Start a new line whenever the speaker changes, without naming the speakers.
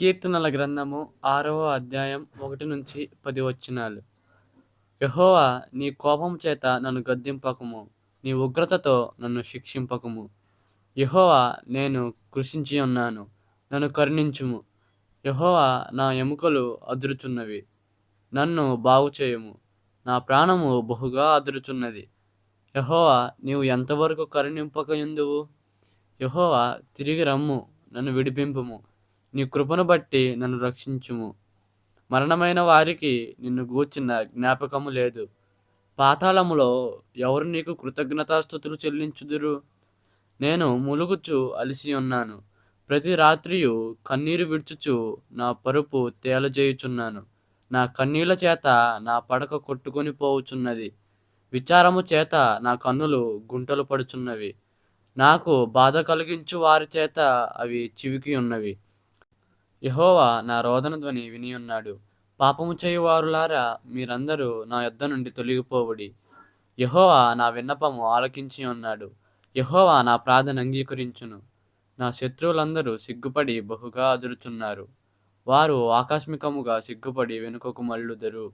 కీర్తనల గ్రంథము ఆరవ అధ్యాయం ఒకటి నుంచి పది వచనాలు. యహోవా నీ కోపం చేత నన్ను గద్దింపకము. నీ ఉగ్రతతో నన్ను శిక్షింపకము. యహోవా నేను కృషించి ఉన్నాను నన్ను కరుణించుము. యహోవా నా ఎముకలు అదురుచున్నవి నన్ను బాగుచేయుము నా ప్రాణము బహుగా అదురుచున్నది యహోవా నీవు ఎంతవరకు కరుణింపకయుందువు యహోవా తిరిగి రమ్ము నన్ను విడిపింపుము. నీ కృపను బట్టి నన్ను రక్షించుము. మరణమైన వారికి నిన్ను గూర్చిన జ్ఞాపకము లేదు. పాతాళములో ఎవరు నీకు కృతజ్ఞతాస్థుతులు చెల్లించుదురు? నేను ములుగుచు అలిసి ఉన్నాను. ప్రతి రాత్రియు కన్నీరు విడుచుచు నా పరుపు తేలజేయుచున్నాను. నా కన్నీళ్ళ చేత నా పడక కొట్టుకొని పోవుచున్నది. విచారము చేత నా కన్నులు గుంటలు పడుచున్నవి. నాకు బాధ కలిగించు వారి చేత అవి చివికి ఉన్నవి. యహోవా నా రోదన ధ్వని విని ఉన్నాడు. పాపము చేయువారులారా మీరందరూ నా యొద్ద నుండి తొలగిపోవుడి. యహోవా నా విన్నపము ఆలకించి ఉన్నాడు. యహోవా నా ప్రార్థన అంగీకరించును. నా శత్రువులందరూ సిగ్గుపడి బహుగా అదురుచున్నారు. వారు ఆకస్మికముగా సిగ్గుపడి వెనుకకు మళ్ళుదరు.